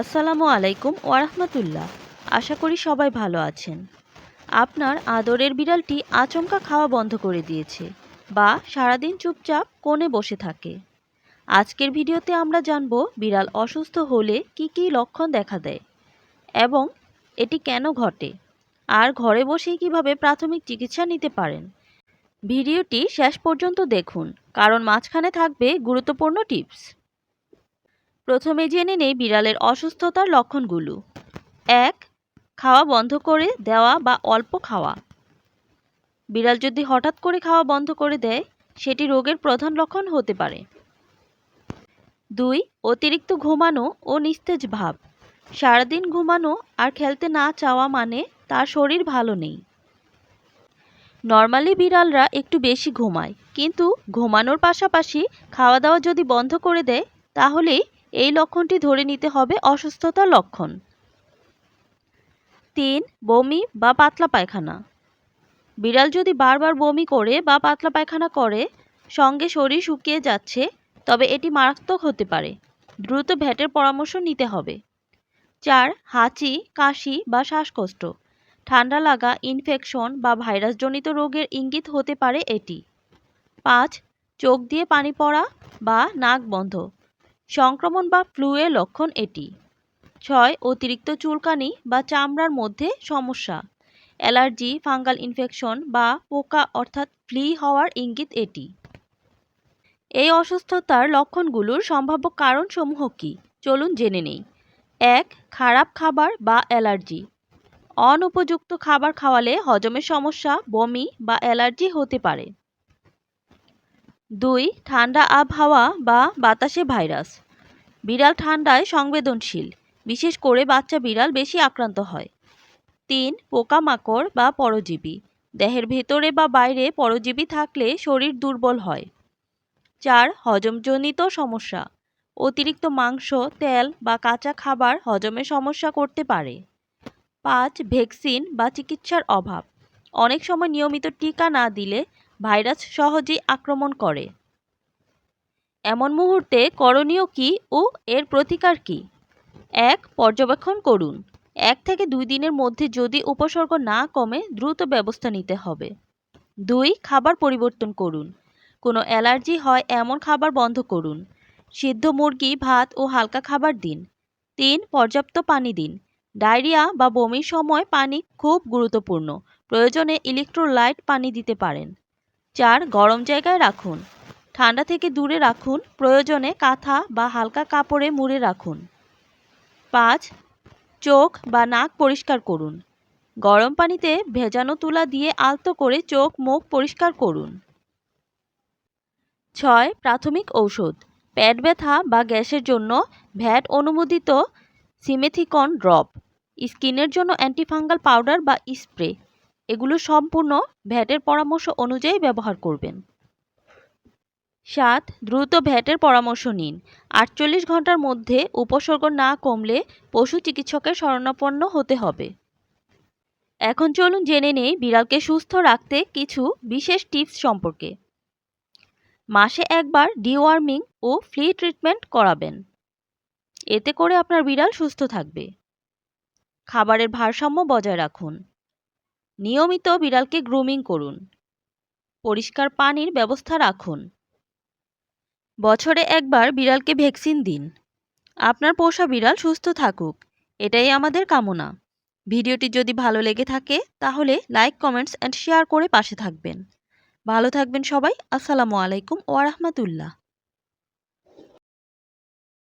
আসসালামু আলাইকুম ওয়ারহমতুল্লাহ। আশা করি সবাই ভালো আছেন। আপনার আদরের বিড়ালটি আচমকা খাওয়া বন্ধ করে দিয়েছে বা সারাদিন চুপচাপ কোণে বসে থাকে। আজকের ভিডিওতে আমরা জানব বিড়াল অসুস্থ হলে কি কি লক্ষণ দেখা দেয় এবং এটি কেন ঘটে আর ঘরে বসেই কীভাবে প্রাথমিক চিকিৎসা নিতে পারেন। ভিডিওটি শেষ পর্যন্ত দেখুন, কারণ মাঝখানে থাকবে গুরুত্বপূর্ণ টিপস। প্রথমে জেনে নেই বিড়ালের অসুস্থতার লক্ষণগুলো। এক, খাওয়া বন্ধ করে দেওয়া বা অল্প খাওয়া। বিড়াল যদি হঠাৎ করে খাওয়া বন্ধ করে দেয়, সেটি রোগের প্রধান লক্ষণ হতে পারে। দুই, অতিরিক্ত ঘুমানো ও নিস্তেজ ভাব। সারাদিন ঘুমানো আর খেলতে না চাওয়া মানে তার শরীর ভালো নেই। নর্মালি বিড়ালরা একটু বেশি ঘুমায়, কিন্তু ঘুমানোর পাশাপাশি খাওয়া দাওয়া যদি বন্ধ করে দেয়, তাহলেই এই লক্ষণটি ধরে নিতে হবে অসুস্থতার লক্ষণ। তিন, বমি বা পাতলা পায়খানা। বিড়াল যদি বারবার বমি করে বা পাতলা পায়খানা করে, সঙ্গে শরীর শুকিয়ে যাচ্ছে, তবে এটি মারাত্মক হতে পারে। দ্রুত ভ্যাটের পরামর্শ নিতে হবে। চার, হাঁচি, কাশি বা শ্বাসকষ্ট। ঠান্ডা লাগা ইনফেকশন বা ভাইরাসজনিত রোগের ইঙ্গিত হতে পারে এটি। পাঁচ, চোখ দিয়ে পানি পড়া বা নাক বন্ধ। সংক্রমণ বা ফ্লুয়ের লক্ষণ এটি। ছয়, অতিরিক্ত চুলকানি বা চামড়ার মধ্যে সমস্যা। অ্যালার্জি, ফাঙ্গাল ইনফেকশন বা পোকা অর্থাৎ ফ্লি হওয়ার ইঙ্গিত এটি। এই অসুস্থতার লক্ষণগুলোর সম্ভাব্য কারণসমূহ কী? চলুন জেনে নেই। এক, খারাপ খাবার বা অ্যালার্জি। অনুপযুক্ত খাবার খাওয়ালে হজমের সমস্যা, বমি বা অ্যালার্জি হতে পারে। দুই, ঠান্ডা আবহাওয়া বা বাতাসে ভাইরাস। বিড়াল ঠান্ডায় সংবেদনশীল, বিশেষ করে বাচ্চা বিড়াল বেশি আক্রান্ত হয়। তিন, পোকামাকড় বা পরজীবী, দেহের ভেতরে বা বাইরে পরজীবী থাকলে শরীর দুর্বল হয়। চার, হজমজনিত সমস্যা, অতিরিক্ত মাংস, তেল বা কাঁচা খাবার হজমের সমস্যা করতে পারে। পাঁচ, ভ্যাকসিন বা চিকিৎসার অভাব অনেক সময় নিয়মিত টিকা না দিলে ভাইরাস সহজেই আক্রমণ করে। এমন মুহূর্তে করণীয় কী ও এর প্রতিকার কী? এক, পর্যবেক্ষণ করুন। এক থেকে দুই দিনের মধ্যে যদি উপসর্গ না কমে, দ্রুত ব্যবস্থা নিতে হবে। দুই, খাবার পরিবর্তন করুন। কোনো অ্যালার্জি হয় এমন খাবার বন্ধ করুন। সিদ্ধ মুরগি, ভাত ও হালকা খাবার দিন। তিন, পর্যাপ্ত পানি দিন। ডায়রিয়া বা বমির সময় পানি খুব গুরুত্বপূর্ণ। প্রয়োজনে ইলেকট্রোলাইট পানি দিতে পারেন। চার, গরম জায়গায় রাখুন। ঠান্ডা থেকে দূরে রাখুন। প্রয়োজনে কাঁথা বা হালকা কাপড়ে মুড়ে রাখুন। পাঁচ, চোখ বা নাক পরিষ্কার করুন। গরম পানিতে ভেজানো তুলা দিয়ে আলতো করে চোখ, মুখ পরিষ্কার করুন। ছয়, প্রাথমিক ঔষধ। পেট ব্যথা বা গ্যাসের জন্য ভ্যাট অনুমোদিত সিমেথিকন ড্রপ। স্কিনের জন্য অ্যান্টিফাঙ্গাল পাউডার বা স্প্রে। এগুলো সম্পূর্ণ ভ্যাটের পরামর্শ অনুযায়ী ব্যবহার করবেন। সাত, দ্রুত ভ্যাটের পরামর্শ নিন। আটচল্লিশ ঘণ্টার মধ্যে উপসর্গ না কমলে পশু চিকিৎসকের শরণাপন্ন হতে হবে। এখন চলুন জেনে নেই বিড়ালকে সুস্থ রাখতে কিছু বিশেষ টিপস সম্পর্কে। মাসে একবার ডিওয়ার্মিং ও ফ্লি ট্রিটমেন্ট করাবেন। এতে করে আপনার বিড়াল সুস্থ থাকবে। খাবারের ভারসাম্য বজায় রাখুন। নিয়মিত বিড়ালকে গ্রুমিং করুন। পরিষ্কার পানির ব্যবস্থা রাখুন। বছরে একবার বিড়ালকে ভ্যাকসিন দিন। আপনার পোষা বিড়াল সুস্থ থাকুক। এটাই আমাদের কামনা। ভিডিওটি যদি ভালো লেগে থাকে, তাহলে লাইক, কমেন্টস অ্যান্ড শেয়ার করে পাশে থাকবেন। ভালো থাকবেন সবাই। আসসালামু আলাইকুম ওয়ারহমতুল্লাহ